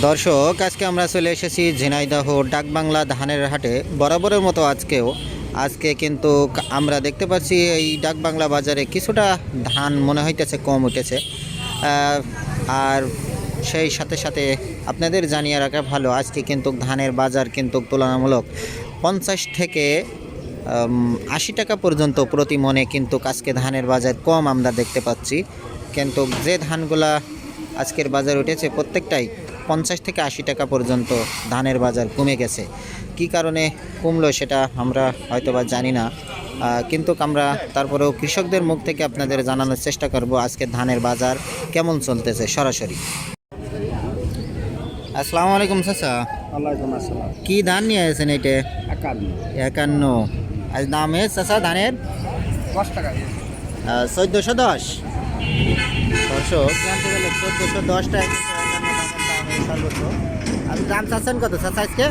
দর্শক, আজকে আমরা চলে এসেছি ঝিনাইদহ ডাকবাংলা ধানের হাটে। বরাবরের মতো আজকেও। আজকে কিন্তু আমরা দেখতে পাচ্ছি এই ডাকবাংলা বাজারে কিছুটা ধান মনে হইতেছে কম উঠেছে। আর সেই সাথে সাথে আপনাদের জানিয়ে রাখা ভালো, আজকে কিন্তু ধানের বাজার কিন্তু তুলনামূলক পঞ্চাশ থেকে আশি টাকা পর্যন্ত প্রতি মনে কিন্তু আজকে ধানের বাজার কম আমরা দেখতে পাচ্ছি। কিন্তু যে ধানগুলা আজকের বাজার উঠেছে প্রত্যেকটাই পঞ্চাশ থেকে আশি টাকা পর্যন্ত ধানের বাজার কমে গেছে। কি কারণে কমলো সেটা আমরা হয়তোবা জানি না। কিন্তু আমরা তারপরেও কৃষকদের মুখ থেকে আপনাদের জানানোর চেষ্টা করব আজকে ধানের বাজার কেমন চলতেছে সরাসরি। আসসালামু আলাইকুম চাচা। কি ধান নিয়ে আসেন এটা একান্ন। আজ দাম এ চাচা ধানের? দশ টাকা চোদ্দোশো দশ। চোদ্দোশো দশ টাকা কিন্তু একান্ন ধানের দাম এই সর্বোচ্চ আপনি দাম চাচ্ছেন কত চাচা আজকে?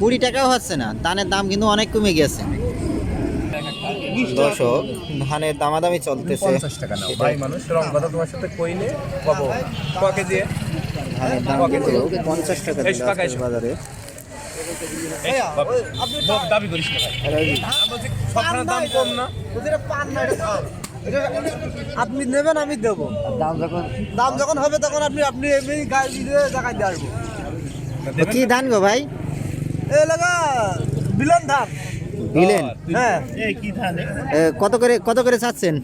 কুড়ি টাকাও হচ্ছে না ধানের দাম কিন্তু অনেক কমে গেছে। দর্শক ধানের দামাদামি চলতেছে। পঞ্চাশ টাকা নাও ভাই মানুষ রং কথা তোমার সাথে কইলে কব ককে দিয়ে। ধানের দাম কিন্তু পঞ্চাশ টাকা। বাজারে। দাবি করিস না দাম কম না। আপনি নেবেন আমি দেবো। দাম যখন দাম যখন হবে তখন আপনি আপনি এমনি গাড়ি দিয়ে জায়গায় দিয়ে আসব। কি ধান গো ভাই? এ লাগা বিলন ধান। বিলেন? হ্যাঁ। কত করে কত করে চাচ্ছেন?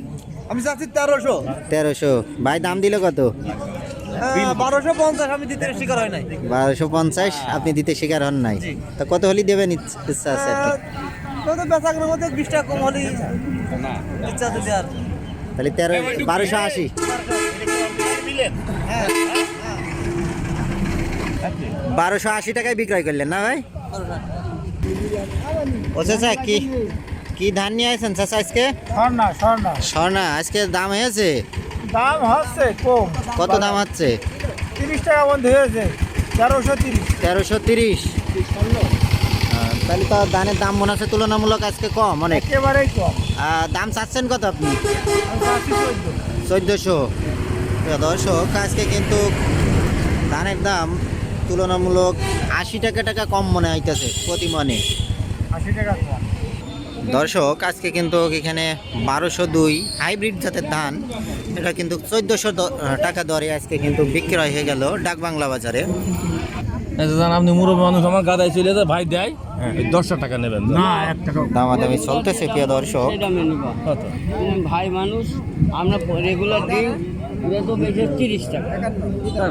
আমি চাচ্ছি তেরোশো। তেরোশো। ভাই দাম দিলে কত? বারোশো পঞ্চাশ আমি দিতে শিকার হয় নাই। বারোশো পঞ্চাশ? আপনি দিতে শিকার হন নাই? তা কত হলি দেবেন ইচ্ছা আছে? বেচাকের মধ্যে বিশ টাকা কম হলেই ইচ্ছা আছে দেওয়ার। তাহলে তেরো বারোশো আশি। বারোশো আশি টাকায় বিক্রয় করলেন না ভাই? ও চাচা কি কি ধান নিয়ে আসেন চাচা আজকে? স্বর্ণা স্বর্ণা। স্বর্ণা আজকে দাম হয়েছে? দাম হচ্ছে কম। কত দাম হচ্ছে? তিরিশ টাকা বন্ধ হয়েছে তেরোশো তিরিশ। তেরোশো তিরিশ। তাহলে তো ধানের দাম মনে হচ্ছে তুলনামূলক আজকে কম অনেক। একেবারেই কম। দাম চাচ্ছেন কত আপনি? চোদ্দোশো। দর্শক আজকে কিন্তু ধানের দাম তুলনামূলক আশি টাকা টাকা কম মনে হইতেছে প্রতি মনে আশি টাকা কম। দর্শক আজকে কিন্তু এখানে বারোশো দুই হাইব্রিড জাতের ধান। এটা কিন্তু চোদ্দোশো টাকা দরে আজকে কিন্তু বিক্রয় হয়ে গেল ডাকবাংলা বাজারে। জান আপনি মুরব্বী মানুষ আমার গাদায় চলে যায় ভাই দেয় দশটা টাকা নেবেন। না এক টাকা দামাদামি চলতেছে প্রিয় দর্শক? ভাই মানুষ আমরা রেগুলার দিই তো বেশি তিরিশ টাকা। না,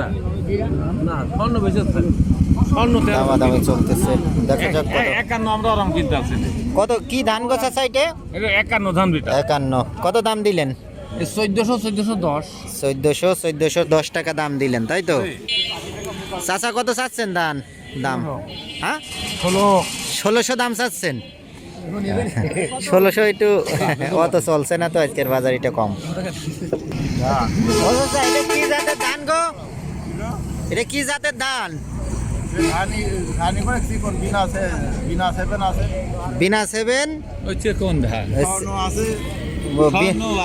না। স্বর্ণ বেশি স্বর্ণ তেরো। চলতেছে। দেখা যাক কত একান্ন আমরা আরাম কিনতে আসছি। কত কি ধান গোছা সাইটে? একান্ন ধান বিটা একান্ন। কত দাম দিলেন? চোদ্দশো চোদ্দশো দশ। চোদ্দোশো চোদ্দোশো দশ টাকা দাম দিলেন তাই তো? চাচা কত চাচ্ছেন দান দাম। হ্যাঁ? ষোলো। ষোলোশো দাম চাচ্ছেন? ষোলোশো একটু অত চলছে না তো আজকের বাজার এটা কম। এটা কি জাতের ধান গো? এটা কি জাতের ধান? বিনা সেভেন হচ্ছে কোন ধান স্বর্ণ আছে।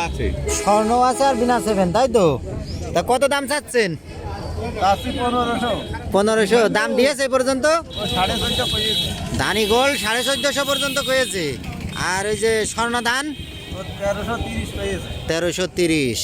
আছে। স্বর্ণ আছে আর বিনা সেভেন তাই তো? তা কত দাম চাচ্ছেন? পনেরোশো। দাম দিয়েছে পর্যন্ত? ধানি গোল্ড সাড়ে চোদ্দশো পর্যন্ত কয়েছে আর ওই যে স্বর্ণ ধান তেরোশো তিরিশ তেরোশো তিরিশ।